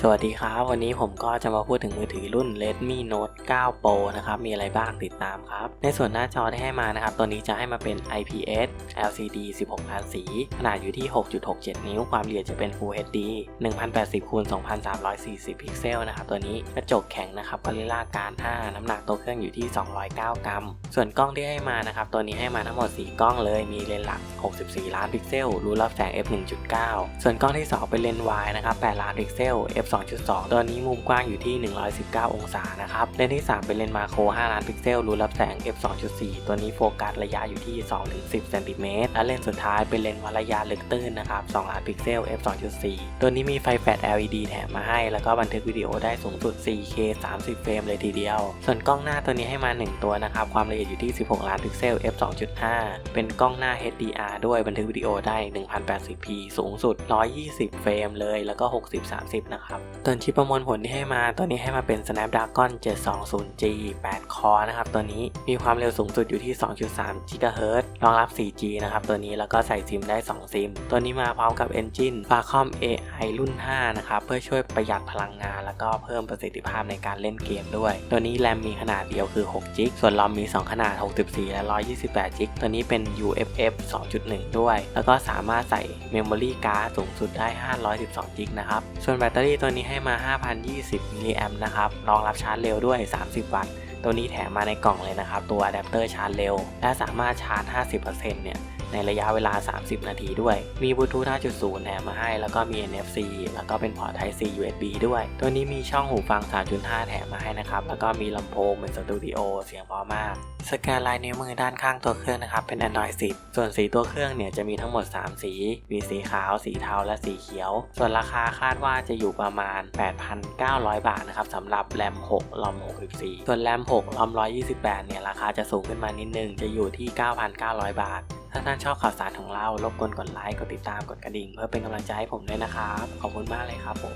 สวัสดีครับ วันนี้ผมก็จะมาพูดถึงมือถือรุ่น Redmi Note 9 Pro นะครับ มีอะไรบ้างติดตามครับ ในส่วนหน้าจอที่ให้มานะครับ ตัวนี้จะให้มาเป็น IPS LCD 16พันสี ขนาดอยู่ที่ 6.67 นิ้ว ความละเอียดจะเป็น Full HD 1080คูณ2340 พิกเซลนะครับ ตัวนี้กระจกแข็งนะครับ Gorilla Glass 5น้ำหนักตัวเครื่องอยู่ที่ 209 กรัม ส่วนกล้องที่ให้มานะครับ ตัวนี้ให้มาทั้งหมด 4 กล้องเลย มีเลนส์หลัก 64 ล้านพิกเซล รูรับแสง f 1.9 ส่วนกล้องที่ 2 เป็นเลนส์ wide นะครับ8ล้านพิกเซล f 2.2ตัวนี้มุมกว้างอยู่ที่ 119 องศานะครับ เลนส์ที่ 3 เป็นเลนส์มาโคร 5 ล้านพิกเซลรูรับแสง f 2.4 ตัวนี้โฟกัสระยะอยู่ที่ 2-10 เซนติเมตร และเลนส์สุดท้ายเป็นเลนส์วัดระยะลึกตื้นนะครับ 2 ล้านพิกเซล f 2.4 ตัวนี้มีไฟแฟลช LED แถมมาให้ แล้วก็บันทึกวิดีโอได้สูงสุด 4K 30 เฟรมเลยทีเดียว ส่วนกล้องหน้าตัวนี้ให้มา 1 ตัวนะครับ ความละเอียดอยู่ที่ 16 ล้านพิกเซล f 2.5 เป็นกล้องหน้า HDR ด้วย บันทึกวิดีโอได้ 1080p สูงสุด 120 เฟรมเลย แล้วก็ 60-30 นะครับส่วนชิปประมวลผลที่ให้มาตัวนี้ให้มาเป็น Snapdragon 720G 8 คอร์นะครับ ตัวนี้มีความเร็วสูงสุดอยู่ที่ 2.3 GHz รองรับ 4G นะครับ ตัวนี้แล้วก็ใส่ซิมได้ 2 ซิม ตัวนี้มาพร้อมกับ Engine Qualcomm AI รุ่น 5 นะครับ เพื่อช่วยประหยัดพลังงาน แล้วก็เพิ่มประสิทธิภาพในการเล่นเกมด้วย ตัวนี้แรมมีขนาดเดียวคือ6 g b ส่วนรอมมี 2 ขนาด 64 และ 128 g b ตัวนี้เป็น UFF 2.1 ด้วย แล้วก็สามารถใส่ Memory Card สูงสุดได้ 512 g b นะครับ ส่วนแบตเตอรี่ตัวนี้ให้มา 5,020 มิลลิแอมนะครับ รองรับชาร์จเร็วด้วย 30 วัตต์ ตัวนี้แถมมาในกล่องเลยนะครับ ตัวอะแดปเตอร์ชาร์จเร็ว และสามารถชาร์จ 50%เนี่ย ในระยะเวลา 30 นาทีด้วย มีบลูทูธ5.0 แถมมาให้ แล้วก็มี NFC แล้วก็เป็นพอร์ต Type C USB ด้วย ตัวนี้มีช่องหูฟัง 3.5 แถมมาให้นะครับ แล้วก็มีลำโพงเหมือนสตูดิโอเสียงเพราะมาก สแกนลายนิ้วมือด้านข้างตัวเครื่องนะครับ เป็น Android 10 ส่วนสีตัวเครื่องเนี่ยจะมีทั้งหมด 3 สี มีสีขาว สีเทา และสีเขียว ส่วนราคาคาดว่าจะอยู่ประมาณ 8,900 บาทนะครับสำหรับแรม 6 ลอม 64 ส่วนแรม 6 ลอม 128 เนี่ยราคาจะสูงขึ้นมานิดนึง จะอยู่ที่ 9,900 บาท ถ้าท่านชอบข่าวสารของเรารบกวนกดไลค์ กดติดตาม กดกระดิ่ง เพื่อเป็นกำลังใจให้ผมด้วยนะครับ ขอบคุณมากเลยครับผม